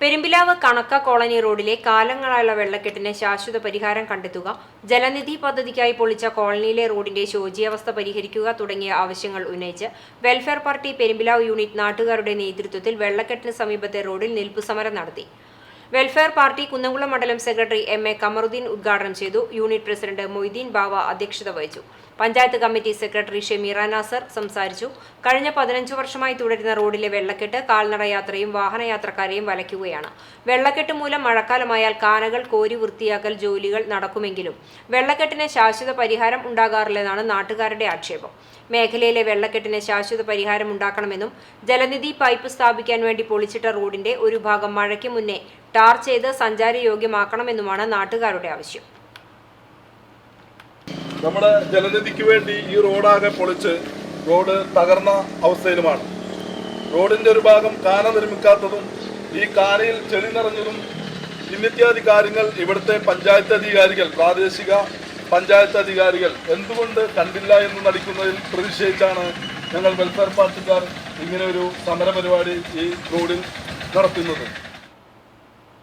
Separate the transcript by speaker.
Speaker 1: Perumpilavu കണക്ക colony റോഡിലെ കാലങ്ങളായുള്ള വെള്ളക്കെട്ടിന് ശാശ്വത പരിഹാരം കണ്ടെത്തുക ജലനിധി പദ്ധതിക്കായി പൊളിച്ച കോളനിയിലെ റോഡിന്റെ ശോചിയാവസ്ഥ പരിഹരിക്കുക തുടങ്ങിയ ആവശ്യങ്ങൾ ഉന്നയിച്ച് വെൽഫെയർ പാർട്ടി പെരുമ്പിലാവ് യൂണിറ്റ് നാട്ടുകാരുടെ നേതൃത്വത്തിൽ വെള്ളക്കെട്ടിന് സമീപത്തെ റോഡിൽ നിൽപ്പു സമരം നടത്തി. വെൽഫെയർ പാർട്ടി കുന്നംകുളം മണ്ഡലം സെക്രട്ടറി എം എ കമറുദ്ദീൻ ഉദ്ഘാടനം ചെയ്തു. യൂണിറ്റ് പ്രസിഡന്റ് മൊയ്തീൻ ബാവ അധ്യക്ഷത വഹിച്ചു. പഞ്ചായത്ത് കമ്മിറ്റി സെക്രട്ടറി ഷെമീറ നാസർ സംസാരിച്ചു. കഴിഞ്ഞ പതിനഞ്ച് വർഷമായി തുടരുന്ന റോഡിലെ വെള്ളക്കെട്ട് കാൽനടയാത്രയും വാഹനയാത്രക്കാരെയും വലയ്ക്കുകയാണ്. വെള്ളക്കെട്ട് മൂലം മഴക്കാലമായാൽ കാനകൾ കോരി വൃത്തിയാക്കൽ ജോലികൾ നടക്കുമെങ്കിലും വെള്ളക്കെട്ടിന് ശാശ്വത പരിഹാരം ഉണ്ടാകാറില്ലെന്നാണ് നാട്ടുകാരുടെ ആക്ഷേപം. മേഖലയിലെ വെള്ളക്കെട്ടിന് ശാശ്വത പരിഹാരം ഉണ്ടാക്കണമെന്നും ജലനിധി പൈപ്പ് സ്ഥാപിക്കാൻ വേണ്ടി പൊളിച്ചിട്ട റോഡിന്റെ ഒരു ഭാഗം മഴയ്ക്ക് മുന്നേ ടാർ ചെയ്ത് സഞ്ചാരി യോഗ്യമാക്കണമെന്നുമാണ് നാട്ടുകാരുടെ ആവശ്യം.
Speaker 2: നമ്മുടെ ജലനിധിക്ക് വേണ്ടി ഈ റോഡാകെ പൊളിച്ച് റോഡ് തകർന്ന അവസ്ഥയിലുമാണ്. റോഡിന്റെ ഒരു ഭാഗം കാന നിർമ്മിക്കാത്തതും ഈ കാനയിൽ ചെളി നിറഞ്ഞതും ഇന്നിത്യാദി കാര്യങ്ങൾ ഇവിടുത്തെ പഞ്ചായത്ത് അധികാരികൾ പ്രാദേശിക പഞ്ചായത്ത് അധികാരികൾ എന്തുകൊണ്ട് കണ്ടില്ല എന്ന് നടിക്കുന്നതിൽ പ്രതിഷേധിച്ചാണ് ഞങ്ങൾ വെൽഫെയർ പാർട്ടിക്കാർ ഇങ്ങനെ ഒരു സമര പരിപാടി ഈ റോഡിൽ നടത്തുന്നത്.